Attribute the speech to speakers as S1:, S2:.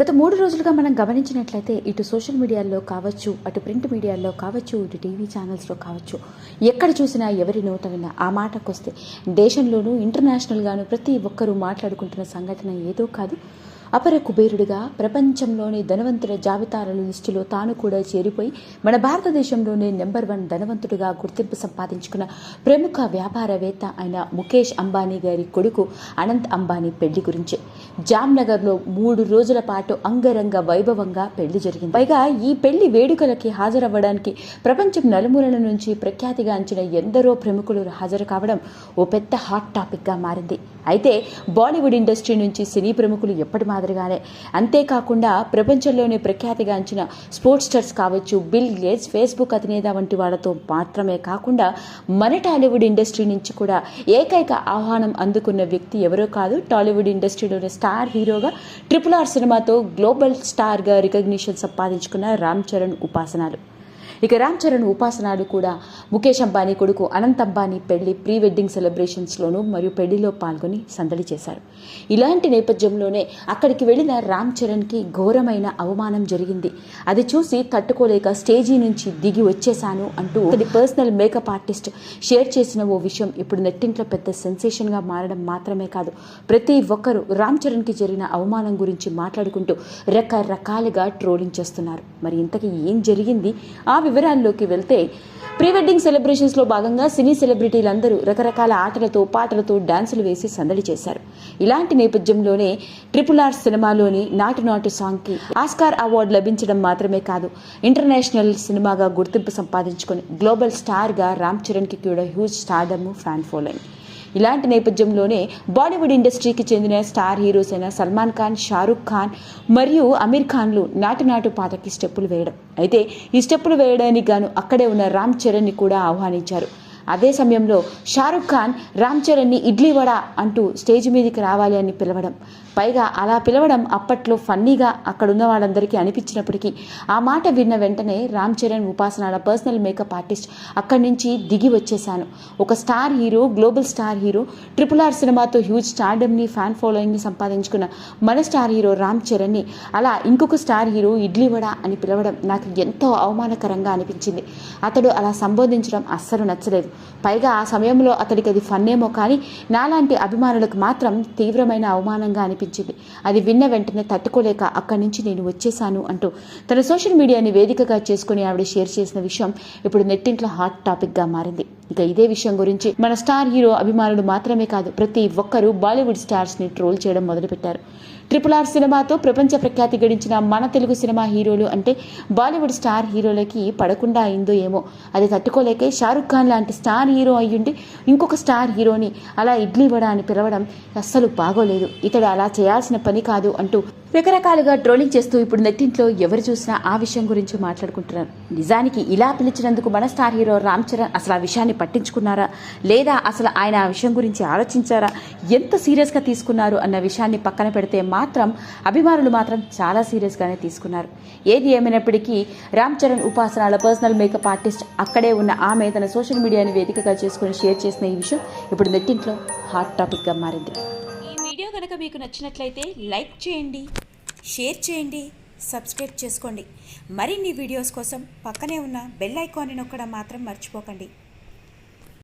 S1: గత మూడు రోజులుగా మనం గమనించినట్లయితే ఇటు సోషల్ మీడియాలో కావచ్చు అటు ప్రింట్ మీడియాలో కావచ్చు ఇటు టీవీ ఛానల్స్లో కావచ్చు ఎక్కడ చూసినా ఎవరి నోట విన్నా ఆ మాటకొస్తే దేశంలోనూ ఇంటర్నేషనల్గాను ప్రతి ఒక్కరూ మాట్లాడుకుంటున్న సంఘటన ఏదో కాదు. అపర కుబేరుడిగా ప్రపంచంలోని ధనవంతుల జాబితాల లిస్టులో తాను కూడా చేరిపోయి మన భారతదేశంలోనే నెంబర్ వన్ ధనవంతుడిగా గుర్తింపు సంపాదించుకున్న ప్రముఖ వ్యాపారవేత్త అయిన ముఖేష్ అంబానీ గారి కొడుకు అనంత్ అంబానీ పెళ్ళి గురించి. జామ్నగర్లో మూడు రోజుల పాటు అంగరంగ వైభవంగా పెళ్ళి జరిగింది. పైగా ఈ పెళ్ళి వేడుకలకి హాజరవ్వడానికి ప్రపంచం నలుమూలల నుంచి ప్రఖ్యాతిగాంచిన ఎందరో ప్రముఖులు హాజరు కావడం ఓ పెద్ద హాట్ టాపిక్గా మారింది. అయితే బాలీవుడ్ ఇండస్ట్రీ నుంచి సినీ ప్రముఖులు ఎప్పటి మాదిరిగానే అంతేకాకుండా ప్రపంచంలోనే ప్రఖ్యాతిగాంచిన స్పోర్ట్స్ స్టార్స్ కావచ్చు బిల్ గేట్స్ ఫేస్బుక్ అధినేత వంటి వాళ్ళతో మాత్రమే కాకుండా మన టాలీవుడ్ ఇండస్ట్రీ నుంచి కూడా ఏకైక ఆహ్వానం అందుకున్న వ్యక్తి ఎవరో కాదు టాలీవుడ్ ఇండస్ట్రీలోని స్టార్ హీరోగా ట్రిపుల్ ఆర్ సినిమాతో గ్లోబల్ స్టార్గా రికగ్నిషన్ సంపాదించుకున్న రామ్ చరణ్ ఉపాసనాలు. ఇక రామ్ చరణ్ ఉపాసనాలు కూడా ముఖేష్ అంబానీ కొడుకు అనంత్ అంబానీ పెళ్ళి ప్రీ వెడ్డింగ్ సెలబ్రేషన్స్లోనూ మరియు పెళ్ళిలో పాల్గొని సందడి చేశారు. ఇలాంటి నేపథ్యంలోనే అక్కడికి వెళ్ళిన రామ్ చరణ్కి ఘోరమైన అవమానం జరిగింది. అది చూసి తట్టుకోలేక స్టేజీ నుంచి దిగి వచ్చేశాను అంటూ అతడి పర్సనల్ మేకప్ ఆర్టిస్ట్ షేర్ చేసిన ఓ విషయం ఇప్పుడు నెట్టింట్లో పెద్ద సెన్సేషన్గా మారడం మాత్రమే కాదు. ప్రతి ఒక్కరూ రామ్ చరణ్కి జరిగిన అవమానం గురించి మాట్లాడుకుంటూ రకరకాలుగా ట్రోలింగ్ చేస్తున్నారు. మరి ఇంతకీ ఏం జరిగింది? ఆ వివరాల్లోకి వెళ్తే ప్రీ వెడ్డింగ్ సెలబ్రేషన్స్లో భాగంగా సినీ సెలబ్రిటీలందరూ రకరకాల ఆటలతో పాటలతో డాన్సులు వేసి సందడి చేశారు. ఇలాంటి నేపథ్యంలోనే ట్రిపుల్ ఆర్ సినిమాలోని నాటు నాటు సాంగ్కి ఆస్కార్ అవార్డు లభించడం మాత్రమే కాదు ఇంటర్నేషనల్ సినిమాగా గుర్తింపు సంపాదించుకొని గ్లోబల్ స్టార్గా రామ్ చరణ్కి కూడా హ్యూజ్ స్టార్డమ్ ఫ్యాన్ ఫాలోయింగ్ ఇలాంటి నేపథ్యంలోనే బాలీవుడ్ ఇండస్ట్రీకి చెందిన స్టార్ హీరోస్ అయిన సల్మాన్ ఖాన్ షారుఖ్ ఖాన్ మరియు అమీర్ ఖాన్లు నాటు నాటు పాటకి స్టెప్పులు వేయడం. అయితే ఈ స్టెప్పులు వేయడానికి గాను అక్కడే ఉన్న రామ్ చరణ్ని కూడా ఆహ్వానించారు. అదే సమయంలో షారుఖ్ ఖాన్ రామ్ చరణ్ని ఇడ్లీ వడ అంటూ స్టేజ్ మీదకి రావాలి అని పిలవడం. పైగా అలా పిలవడం అప్పట్లో ఫన్నీగా అక్కడున్న వాళ్ళందరికీ అనిపించినప్పటికీ ఆ మాట విన్న వెంటనే రామ్ చరణ్ ఉపాసనాల పర్సనల్ మేకప్ ఆర్టిస్ట్ అక్కడి నుంచి దిగి వచ్చేశాను. ఒక star hero global star hero triple R సినిమాతో హ్యూజ్ స్టార్డమ్ని ఫ్యాన్ ఫాలోయింగ్ని సంపాదించుకున్న మన స్టార్ హీరో రామ్ చరణ్ని అలా ఇంకొక స్టార్ హీరో ఇడ్లీ వడ అని పిలవడం నాకు ఎంతో అవమానకరంగా అనిపించింది. అతడు అలా సంబోధించడం అస్సలు నచ్చలేదు. పైగా ఆ సమయంలో అతడికి అది ఫన్నేమో కానీ నాలాంటి అభిమానులకు మాత్రం తీవ్రమైన అవమానంగా అనిపించింది. అది విన్న వెంటనే తట్టుకోలేక అక్కడి నుంచి నేను వచ్చేశాను అంటూ తన సోషల్ మీడియాని వేదికగా చేసుకుని ఆవిడ షేర్ చేసిన విషయం ఇప్పుడు నెట్టింట్లో హాట్ టాపిక్గా మారింది. ఇక ఇదే విషయం గురించి మన స్టార్ హీరో అభిమానులు మాత్రమే కాదు ప్రతి ఒక్కరూ బాలీవుడ్ స్టార్స్ని ట్రోల్ చేయడం మొదలుపెట్టారు. ట్రిపుల్ ఆర్ సినిమాతో ప్రపంచ ప్రఖ్యాతి గడించిన మన తెలుగు సినిమా హీరోలు అంటే బాలీవుడ్ స్టార్ హీరోలకి పడకుండా అయిందో ఏమో అది తట్టుకోలేకే షారుఖ్ ఖాన్ లాంటి స్టార్ హీరో అయ్యుండి ఇంకొక స్టార్ హీరోని అలా ఇడ్లీ వడ అని పిలవడం అస్సలు బాగోలేదు. ఇతడు అలా చేయాల్సిన పని కాదు అంటూ రకరకాలుగా ట్రోలింగ్ చేస్తూ ఇప్పుడు నెట్టింట్లో ఎవరు చూసినా ఆ విషయం గురించి మాట్లాడుకుంటున్నారు. నిజానికి ఇలా పిలిచినందుకు మన స్టార్ హీరో రామ్ చరణ్ అసలు ఆ విషయాన్ని పట్టించుకున్నారా? లేదా అసలు ఆయన ఆ విషయం గురించి ఆలోచించారా? ఎంత సీరియస్గా తీసుకున్నారు అన్న విషయాన్ని పక్కన పెడితే మాత్రం అభిమానులు మాత్రం చాలా సీరియస్గానే తీసుకున్నారు. ఏది ఏమైనప్పటికీ రామ్ చరణ్ ఉపాసనాల పర్సనల్ మేకప్ ఆర్టిస్ట్ అక్కడే ఉన్న ఆమె తన సోషల్ మీడియాని వేదికగా చేసుకుని షేర్ చేసిన ఈ విషయం ఇప్పుడు నెట్టింట్లో హాట్ టాపిక్గా మారింది.
S2: ఈ వీడియో కనుక మీకు నచ్చినట్లయితే లైక్ చేయండి షేర్ చేయండి సబ్స్క్రైబ్ చేసుకోండి. మరిన్ని వీడియోస్ కోసం పక్కనే ఉన్న బెల్ ఐకాన్ని నొక్కడం మాత్రం మర్చిపోకండి.